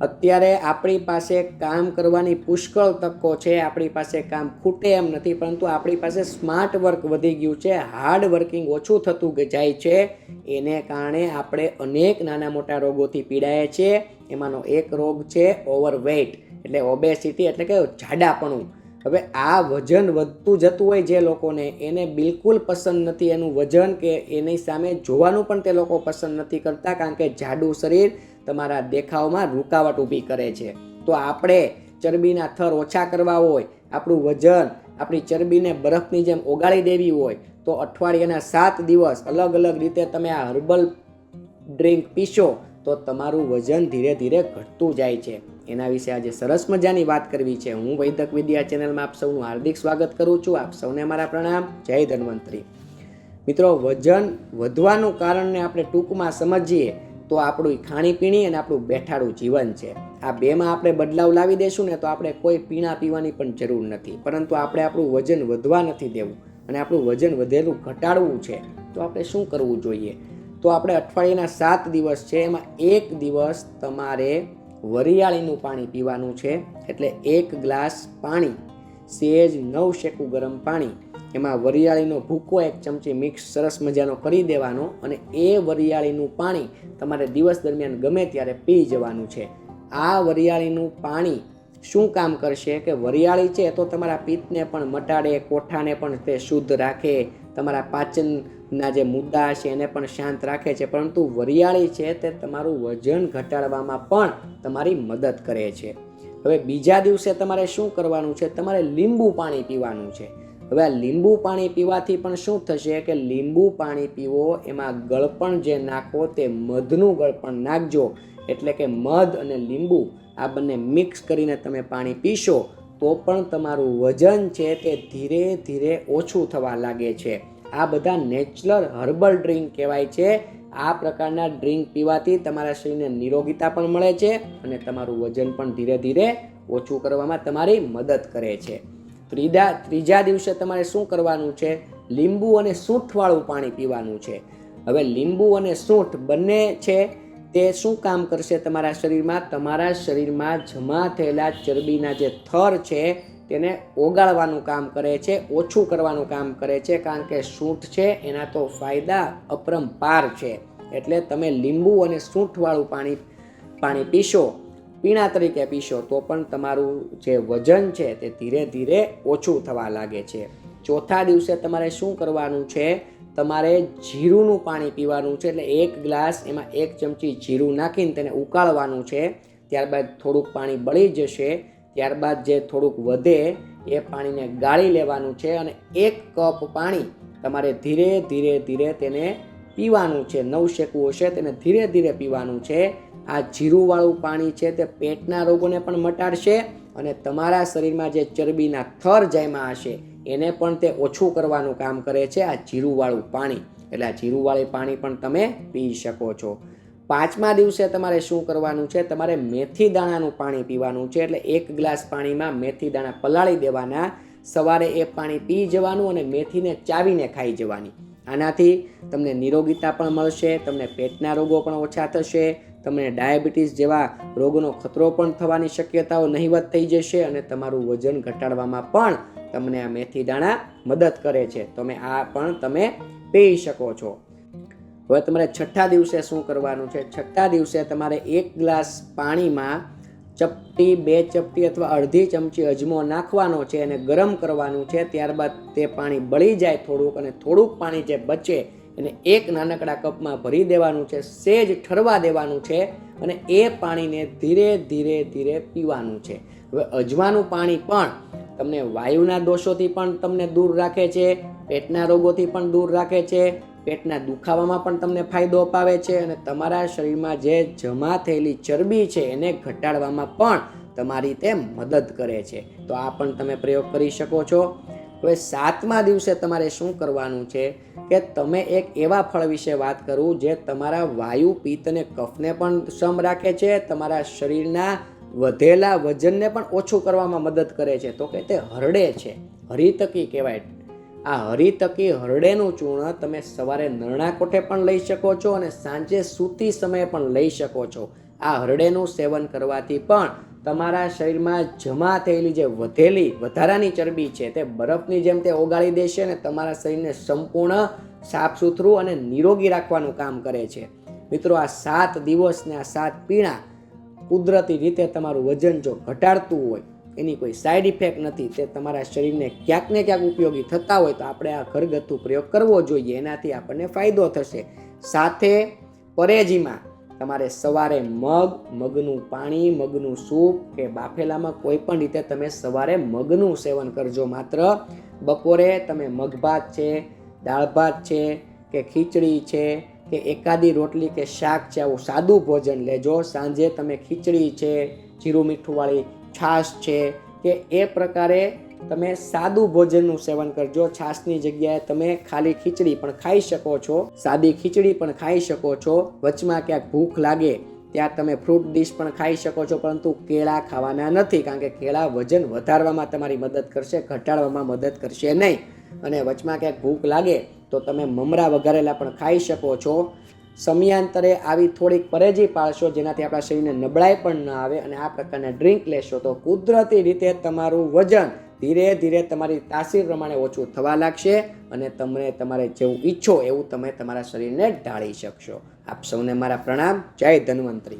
અત્યારે આપણી પાસે કામ કરવાની પુષ્કળ તકો છે, આપણી પાસે કામ ખૂટે એમ નથી, પરંતુ આપણી પાસે સ્માર્ટ વર્ક વધી ગયું છે, હાર્ડ વર્કિંગ ઓછું થતું જાય છે. એને કારણે આપણે અનેક નાના મોટા રોગોથી પીડાય છે. એમાંનો એક રોગ છે ઓવરવેઇટ, એટલે ઓબેસિટી, એટલે કે જાડાપણું. હવે આ વજન વધતું જતું હોય જે લોકોને, એને બિલકુલ પસંદ નથી એનું વજન કે એની સામે જોવાનું પણ તે લોકો પસંદ નથી કરતા, કારણ કે જાડું શરીર તમારા દેખાવમાં રૂકાવટ ઊભી કરે છે. તો આપણે ચરબીના થર ઓછા કરવા હોય, આપણું વજન, આપણી ચરબીને બરફની જેમ ઓગાળી દેવી હોય, તો અઠવાડિયાના સાત દિવસ અલગ અલગ રીતે તમે આ હર્બલ ડ્રિંક પીશો, તો તમારું વજન ધીરે ધીરે ઘટતું જાય છે. એના વિશે આજે સરસ મજાની વાત કરવી છે. હું વૈદક વિદ્યા ચેનલમાં આપ સૌનું હાર્દિક સ્વાગત કરું છું. આપ સૌને મારા પ્રણામ. જય ધન્વંતરી. મિત્રો, વજન વધવાનું કારણને આપણે ટૂંકમાં સમજીએ તો આપણું ખાણીપીણી અને આપણું બેઠાડું જીવન છે. આ બેમાં આપણે બદલાવ લાવી દઈશું ને તો આપણે કોઈ પીણા પીવાની પણ જરૂર નથી. પરંતુ આપણે આપણું વજન વધવા નથી દેવું અને આપણું વજન વધેલું ઘટાડવું છે, તો આપણે શું કરવું જોઈએ? તો આપણે અઠવાડિયાના સાત દિવસ છે, એમાં એક દિવસ તમારે વરિયાળીનું પાણી પીવાનું છે. એટલે એક ગ્લાસ પાણી, સેજ નવ શેકું ગરમ પાણી એમાં વરિયાળીનો ભૂકો એક ચમચી મિક્સ સરસ મજાનો કરી દેવાનો અને એ વરિયાળીનું પાણી તમારે દિવસ દરમિયાન ગમે ત્યારે પી જવાનું છે. આ વરિયાળીનું પાણી શું કામ કરશે કે વરિયાળી છે તો તમારા પિત્તને પણ મટાડે, કોઠાને પણ તે શુદ્ધ રાખે, તમારા પાચનના જે મુદ્દા છે એને પણ શાંત રાખે છે. પરંતુ વરિયાળી છે તે તમારું વજન ઘટાડવામાં પણ તમારી મદદ કરે છે. હવે બીજા દિવસે તમારે શું કરવાનું છે? તમારે લીંબુ પાણી પીવાનું છે. હવે આ લીંબુ પાણી પીવાથી પણ શું થશે કે લીંબુ પાણી પીવો, એમાં ગળપણ જે નાખો તે મધનું ગળપણ નાખજો. એટલે કે મધ અને લીંબુ આ બંને મિક્સ કરીને તમે પાણી પીશો, તો પણ તમારું વજન છે તે ધીરે ધીરે ઓછું થવા લાગે છે. આ બધા નેચરલ હર્બલ ડ્રિંક કહેવાય છે. આ પ્રકારના ડ્રિંક પીવાથી તમારા શરીરને નિરોગીતા પણ મળે છે અને તમારું વજન પણ ધીરે ધીરે ઓછું કરવામાં તમારી મદદ કરે છે. ત્રીજા ત્રીજા દિવસે તમારે શું કરવાનું છે? લીંબુ અને સૂંઠવાળું પાણી પીવાનું છે. હવે લીંબુ અને સૂંઠ બંને છે, તે શું કામ કરશે તમારા શરીરમાં? તમારા શરીરમાં જમા થયેલા ચરબીના જે થર છે, તેને ઓગાળવાનું કામ કરે છે, ઓછું કરવાનું કામ કરે છે, કારણ કે સૂંઠ છે, એના તો ફાયદા અપરંપાર છે. એટલે તમે લીંબુ અને સૂંઠવાળું પાણી પાણી પીશો. પીણા તરીકે પીશો, તો પણ તમારું જે વજન છે તે ધીરે ધીરે ઓછું થવા લાગે છે. ચોથા દિવસે તમારે શું કરવાનું છે? તમારે જીરુંનું પાણી પીવાનું છે, એટલે એક ગ્લાસ એમાં એક ચમચી જીરું નાખીને તેને ઉકાળવાનું છે. ત્યારબાદ થોડુંક પાણી બળી જશે, ત્યારબાદ જે થોડુંક વધે એ પાણીને ગાળી લેવાનું છે અને એક કપ પાણી તમારે ધીરે ધીરે ધીરે તેને પીવાનું છે. નવ શેકવું હશે, તેને ધીરે ધીરે પીવાનું છે. આ જીરુંવાળું પાણી છે તે પેટના રોગોને પણ મટાડશે અને તમારા શરીરમાં જે ચરબીના થર જાયમાં હશે, એને પણ તે ઓછું કરવાનું કામ કરે છે આ જીરુંવાળું પાણી. એટલે આ જીરુંવાળું પાણી પણ તમે પી શકો છો. પાંચમા દિવસે તમારે શું કરવાનું છે? તમારે મેથી દાણાનું પાણી પીવાનું છે. એટલે એક ગ્લાસ પાણીમાં મેથી દાણા પલાળી દેવાના. સવારે એ પાણી પી જવાનું અને મેથીને ચાવીને ખાઈ જવાની. આનાથી તમને નિરોગીતા પણ મળશે, તમને પેટના રોગો પણ ઓછા થશે તમને ડાયાબિટીસ જેવા રોગનો ખતરો પણ થવાની શક્યતાઓ નહીવત થઈ જશે અને તમારું વજન ઘટાડવામાં પણ તમને આ મેથી દાણા મદદ કરે છે. તમે આ પણ તમે પી શકો છો. હવે તમારે છઠ્ઠા દિવસે શું કરવાનું છે? છઠ્ઠા દિવસે તમારે એક ગ્લાસ પાણીમાં ચપટી, બે ચપટી અથવા અડધી ચમચી અજમો નાખવાનો છે અને ગરમ કરવાનું છે. ત્યારબાદ તે પાણી બળી જાય થોડુંક અને થોડુંક પાણી જે બચે એને એક નાનકડા કપમાં ભરી દેવાનું છે, સેજ ઠરવા દેવાનું છે અને એ પાણીને ધીરે ધીરે ધીરે પીવાનું છે. હવે અજવાનું પાણી પણ તમને વાયુના દોષોથી પણ તમને દૂર રાખે છે, પેટના રોગોથી પણ દૂર રાખે છે, પેટના દુખાવામાં પણ તમને ફાયદો અપાવે છે અને તમારા શરીરમાં જે જમા થયેલી ચરબી છે એને ઘટાડવામાં પણ તમારી તે મદદ કરે છે. તો આ પણ તમે પ્રયોગ કરી શકો છો. હવે સાતમા દિવસે તમારે શું કરવાનું છે કે તમે એક એવા ફળ વિશે વાત કરું જે તમારા વાયુ પિત્ત અને કફને પણ સમ રાખે છે, તમારા શરીરના વધેલા વજનને પણ ઓછું કરવામાં મદદ કરે છે. તો કે તે હરડે છે. હરિતકી કહેવાય. આ હરિતકી હરડેનું ચૂર્ણ તમે સવારે નરણા કોઠે પણ લઈ શકો છો અને સાંજે સૂતી સમયે પણ લઈ શકો છો. આ હરડેનું સેવન કરવાથી પણ તમારા શરીરમાં જમા થયેલી જે વધેલી, વધારાની ચરબી છે, તે બરફની જેમ તે ઓગાળી દેશે અને તમારા શરીરને સંપૂર્ણ સાફ સુથરું અને નિરોગી રાખવાનું કામ કરે છે. મિત્રો, આ સાત દિવસ ને આ સાત પીણા કુદરતી રીતે તમારું વજન જો ઘટાડતું હોય, એની કોઈ સાઈડ ઇફેક્ટ નથી, તે તમારા શરીરને ક્યાંક ને ક્યાંક ઉપયોગી થતા હોય, તો આપણે આ ઘરગથ્થુ પ્રયોગ કરવો જોઈએ. એનાથી આપણને ફાયદો થશે. સાથે પરેજીમાં તમારે સવારે મગ, મગનું પાણી, મગનું સૂપ કે બાફેલામાં કોઈ પણ રીતે તમે સવારે મગનું સેવન કરજો. માત્ર બપોરે તમે મગભાત છે, દાળ ભાત છે કે ખીચડી છે કે એકાદી રોટલી કે શાક છે, આવું સાદું ભોજન લેજો. સાંજે તમે ખીચડી છે, જીરું મીઠુંવાળી છાશ છે કે એ પ્રકારે તમે સાદું ભોજનનું સેવન કરજો. છાશની જગ્યાએ તમે ખાલી ખીચડી પણ ખાઈ શકો છો. સાદી ખીચડી પણ ખાઈ શકો છો. વચમાં ક્યાંક ભૂખ લાગે ત્યાં તમે ફ્રૂટ ડીશ પણ ખાઈ શકો છો. પરંતુ કેળા ખાવાના નથી, કારણ કે કેળા વજન વધારવામાં તમારી મદદ કરશે, ઘટાડવામાં મદદ કરશે નહીં. અને વચમાં ક્યાંક ભૂખ લાગે તો તમે મમરા વઘારેલા પણ ખાઈ શકો છો. સમયાંતરે આવી થોડીક પરેજી પાળશો જેનાથી આપણા શરીરને નબળાઈ પણ ન આવે અને આ પ્રકારના ડ્રિંક લેશો તો કુદરતી રીતે તમારું વજન ધીરે ધીરે તમારી તાસીર પ્રમાણે ઓછું થવા લાગશે અને તમને તમારે જેવું ઈચ્છો એવું તમે તમારા શરીરને ઢાળી શકશો. આપ સૌને મારા પ્રણામ. જય ધન્વંતરી.